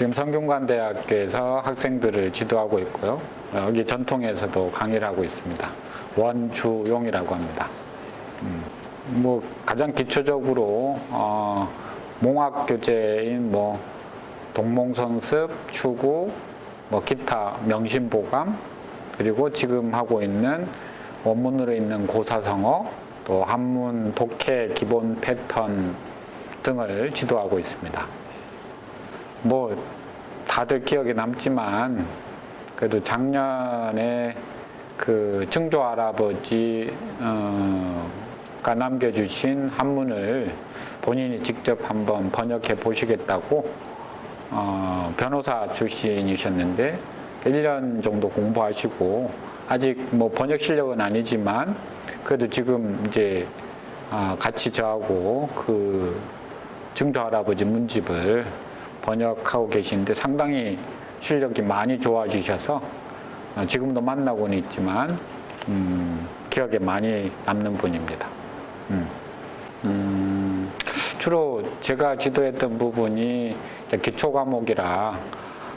지금 성균관대학교에서 학생들을 지도하고 있고요. 어, 여기 전통에서도 강의를 하고 있습니다. 원주용이라고 합니다. 음, 뭐 가장 기초적으로 어, 몽학 교재인 뭐 동몽선습, 추구, 뭐 기타 명심보감 그리고 지금 하고 있는 원문으로 있는 고사성어 또 한문 독해 기본 패턴 등을 지도하고 있습니다. 뭐 다들 기억에 남지만 그래도 작년에 그 증조 할아버지가 남겨주신 한문을 본인이 직접 한번 번역해 보시겠다고 어, 변호사 출신이셨는데 1년 정도 공부하시고 아직 뭐 번역 실력은 아니지만 그래도 지금 이제 아, 같이 저하고 그 증조 할아버지 문집을 번역하고 계신데 상당히 실력이 많이 좋아지셔서 어, 지금도 만나고는 있지만 음, 기억에 많이 남는 분입니다. 음. 음, 주로 제가 지도했던 부분이 기초 과목이라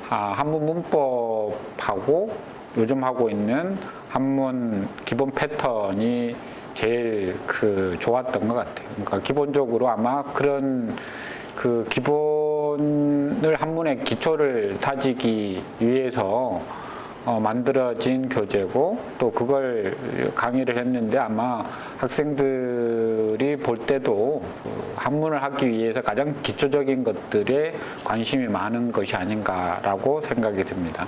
아, 한문 문법하고 요즘 하고 있는 한문 기본 패턴이 제일 그 좋았던 것 같아요. 그러니까 기본적으로 아마 그런 그 기본 을 한문의 기초를 다지기 위해서 어, 만들어진 교재고 또 그걸 강의를 했는데 아마 학생들이 볼 때도 그 한문을 하기 위해서 가장 기초적인 것들에 관심이 많은 것이 아닌가라고 생각이 듭니다.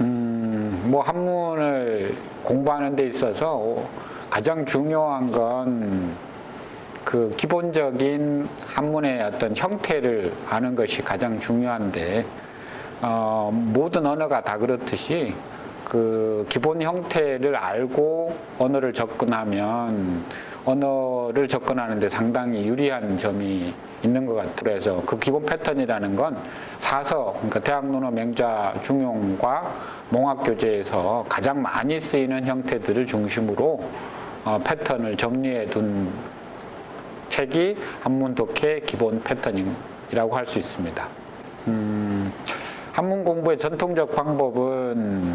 음, 뭐 한문을 공부하는 데 있어서 가장 중요한 건 그 기본적인 한문의 어떤 형태를 아는 것이 가장 중요한데 어, 모든 언어가 다 그렇듯이 그 기본 형태를 알고 언어를 접근하면 언어를 접근하는데 상당히 유리한 점이 있는 것 같아요. 그래서 그 기본 패턴이라는 건 사서, 그러니까 대학론어 명자 중용과 몽학 교재에서 가장 많이 쓰이는 형태들을 중심으로 어, 패턴을 정리해 둔 책이 한문 독해 기본 패턴이라고 할 수 있습니다. 음, 한문 공부의 전통적 방법은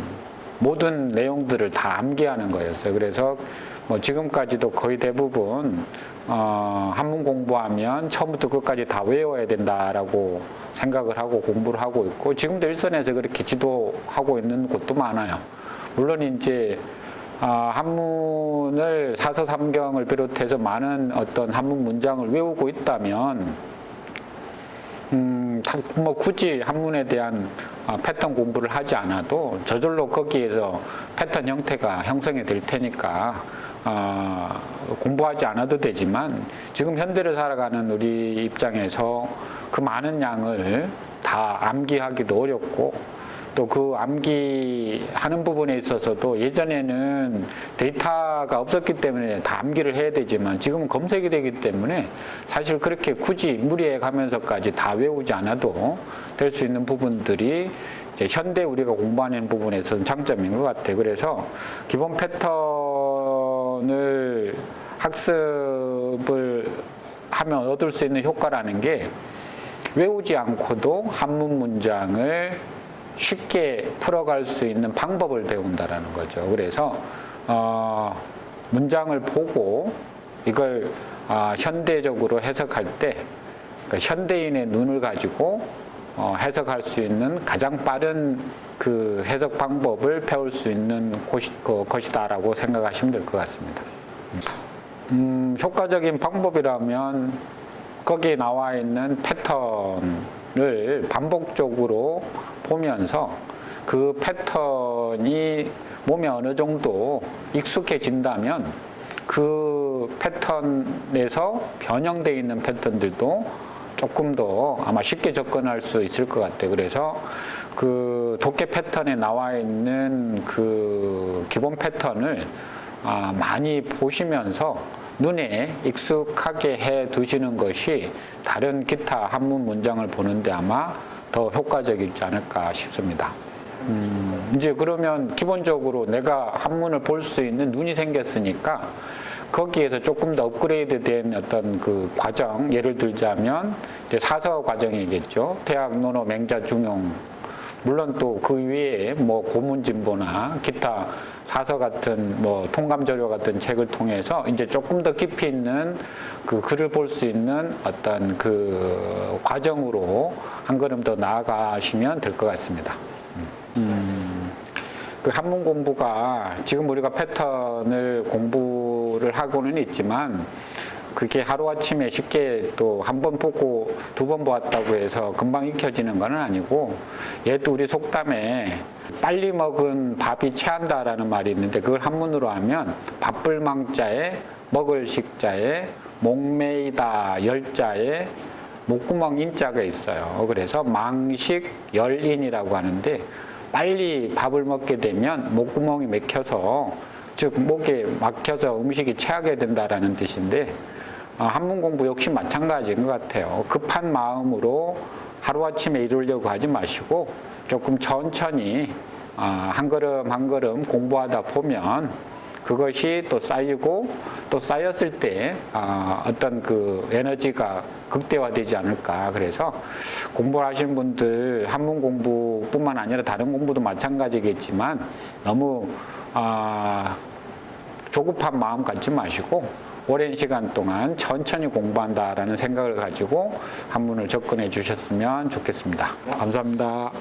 모든 내용들을 다 암기하는 거였어요. 그래서 뭐 지금까지도 거의 대부분 어, 한문 공부하면 처음부터 끝까지 다 외워야 된다라고 생각을 하고 공부를 하고 있고 지금도 일선에서 그렇게 지도하고 있는 곳도 많아요. 물론 이제 아, 한문을 사서삼경을 비롯해서 많은 어떤 한문 문장을 외우고 있다면 음, 다- 뭐 굳이 한문에 대한 아, 패턴 공부를 하지 않아도 저절로 거기에서 패턴 형태가 형성이 될 테니까 아, 공부하지 않아도 되지만 지금 현대를 살아가는 우리 입장에서 그 많은 양을 다 암기하기도 어렵고 또 그 암기 하는 부분에 있어서도 예전에는 데이터가 없었기 때문에 다 암기를 해야 되지만 지금은 검색이 되기 때문에 사실 그렇게 굳이 무리해 가면서까지 다 외우지 않아도 될 수 있는 부분들이 이제 현대 우리가 공부하는 부분에서는 장점인 것 같아요. 그래서 기본 패턴을 학습을 하면 얻을 수 있는 효과라는 게 외우지 않고도 한문 문장을 쉽게 풀어갈 수 있는 방법을 배운다라는 거죠. 그래서 어, 문장을 보고 이걸 아, 현대적으로 해석할 때 그러니까 현대인의 눈을 가지고 어, 해석할 수 있는 가장 빠른 그 해석 방법을 배울 수 있는 곳이, 그, 것이다라고 생각하시면 될 것 같습니다. 음, 효과적인 방법이라면 거기에 나와 있는 패턴 을 반복적으로 보면서 그 패턴이 몸에 어느 정도 익숙해진다면 그 패턴에서 변형되어 있는 패턴들도 조금 더 아마 쉽게 접근할 수 있을 것 같아요. 그래서 그 독해 패턴에 나와 있는 그 기본 패턴을 아, 많이 보시면서 눈에 익숙하게 해 두시는 것이 다른 기타 한문 문장을 보는데 아마 더 효과적이지 않을까 싶습니다. 음, 이제 그러면 기본적으로 내가 한문을 볼 수 있는 눈이 생겼으니까 거기에서 조금 더 업그레이드 된 어떤 그 과정 예를 들자면 사서 과정이겠죠. 대학 논어 맹자 중용 물론 또 그 위에 뭐 고문 진보나 기타 사서 같은 뭐 통감 자료 같은 책을 통해서 이제 조금 더 깊이 있는 그 글을 볼 수 있는 어떤 그 과정으로 한 걸음 더 나아가시면 될 것 같습니다. 그 한문 공부가 지금 우리가 패턴을 공부를 하고는 있지만 그게 하루아침에 쉽게 또 한번 보고 두 번 보았다고 해서 금방 익혀지는 건 아니고 얘도 우리 속담에 빨리 먹은 밥이 체한다라는 말이 있는데 그걸 한문으로 하면 밥불 망자에 먹을 식자에 목매이다 열자에 목구멍 인자가 있어요. 그래서 망식 열인이라고 하는데 빨리 밥을 먹게 되면 목구멍이 막혀서 즉 목에 막혀서 음식이 체하게 된다라는 뜻인데 어, 한문 공부 역시 마찬가지인 것 같아요. 급한 마음으로 하루아침에 이루려고 하지 마시고 조금 천천히 어, 한 걸음 한 걸음 공부하다 보면 그것이 또 쌓이고 또 쌓였을 때 아, 어떤 그 에너지가 극대화되지 않을까 그래서 공부를 하시는 분들 한문 공부뿐만 아니라 다른 공부도 마찬가지겠지만 너무 아, 조급한 마음 갖지 마시고 오랜 시간 동안 천천히 공부한다라는 생각을 가지고 한문을 접근해 주셨으면 좋겠습니다. 감사합니다.